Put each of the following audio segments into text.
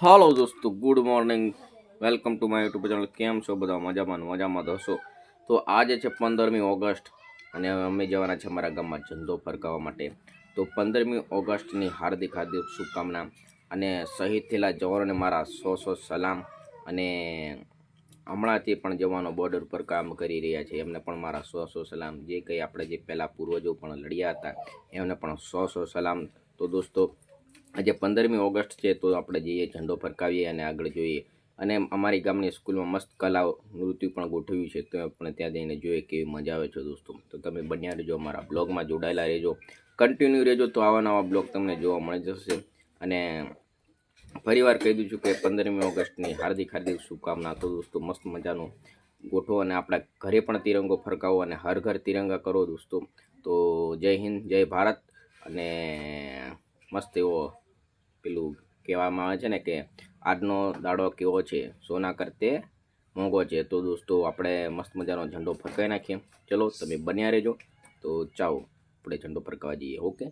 હાલો દોસ્તો, good morning. Welcome to my YouTube channel. કેમ છો બધા? મજામાં મજામાં દોસ્તો તો આજે છે પંદરમી ઓગસ્ટ અને અમે જવાના છે અમારા ગામમાં ધંધો ફરકાવવા માટે. તો પંદરમી ઓગસ્ટની હાર્દિક હાર્દિક શુભકામના અને શહીદ થયેલા જવાનોને મારા સો સો સલામ અને હમણાંથી પણ જવાનો બોર્ડર પર કામ કરી રહ્યા છે. એમને પણ મારા સો સો સલામ. જે કંઈ આપણે જે પહેલાં પૂર્વજો પણ લડ્યા હતા, એમને પણ સો સો સલામ. તો દોસ્તો આજે પંદરમી ઓગસ્ટ છે તો આપણે જઈએ, ઝંડો ફરકાવીએ અને આગળ જોઈએ. અને અમારી ગામની સ્કૂલમાં મસ્ત કલા નૃત્ય પણ ગોઠવ્યું છે. તો આપણે ત્યાં જઈને જોઈએ કેવી મજા આવે છે દોસ્તો. તો તમે બન્યા રહેજો, અમારા બ્લોગમાં જોડાયેલા રહેજો. કન્ટિન્યુ રહેજો તો આવા નવા બ્લોગ તમને જોવા મળી જશે. અને ફરીવાર કહી દઉં છું કે પંદરમી ઓગસ્ટની હાર્દિક હાર્દિક શુભકામના તો દોસ્તો મસ્ત મજાનું ગોઠવો અને આપણા ઘરે પણ તિરંગો ફરકાવો અને હર ઘર તિરંગા કરો દોસ્તો. તો જય હિન્દ, જય ભારત અને મસ્ત એવો પેલું કહેવામાં આવે છે ને કે આજનો દાડો કેવો છે, સોના કરતે મોંઘો છે. તો દોસ્તો, આપણે મસ્ત મજાનો ઝંડો ફરકાવી નાખીએ. ચલો, તમે બન્યા રહેજો. તો ચાઓ આપણે ઝંડો ફરકાવા જઈએ, ઓકે?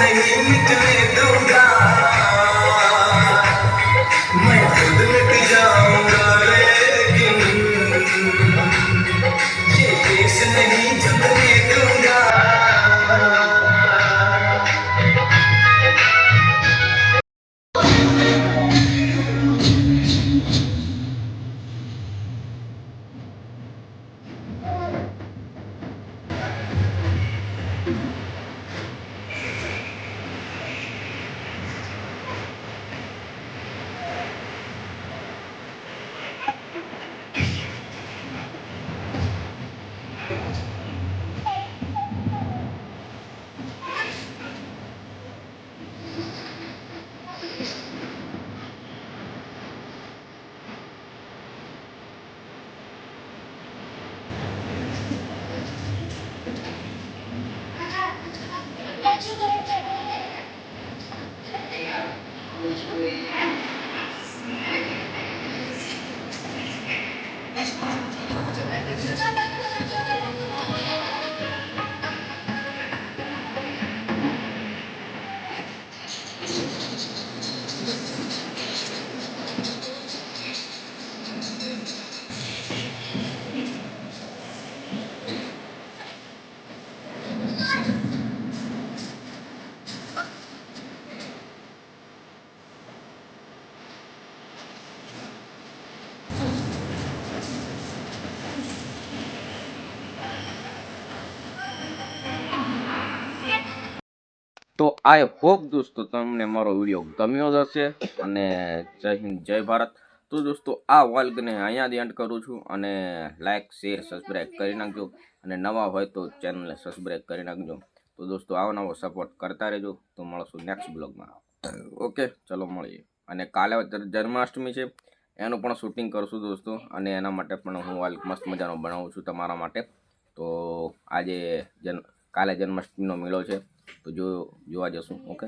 नहीं मिटने दूंगा તો આઈ હોપ દોસ્તો તમને મારો વીડિયો ગમ્યો જ હશે અને જય હિન્દ, જય ભારત. તો દોસ્તો, આ વર્ગને અહીંયાથી એન્ડ કરું છું અને લાઇક શેર સબસ્ક્રાઈબ કરી નાખજો. અને નવા હોય તો ચેનલને સબસ્ક્રાઈબ કરી નાખજો. તો દોસ્તો, આવો નવો સપોર્ટ કરતા રહેજો. તો મળશું નેક્સ્ટ બ્લોગમાં ઓકે ચલો મળીએ. અને કાલે જન્માષ્ટમી છે. એનું પણ શૂટિંગ કરશું દોસ્તો. અને એના માટે પણ હું વાલ્ક મસ્ત મજાનો બનાવું છું તમારા માટે. તો આજે જન કાલે જન્માષ્ટમીનો મેળો છે. તો જો જોવા જશું ઓકે?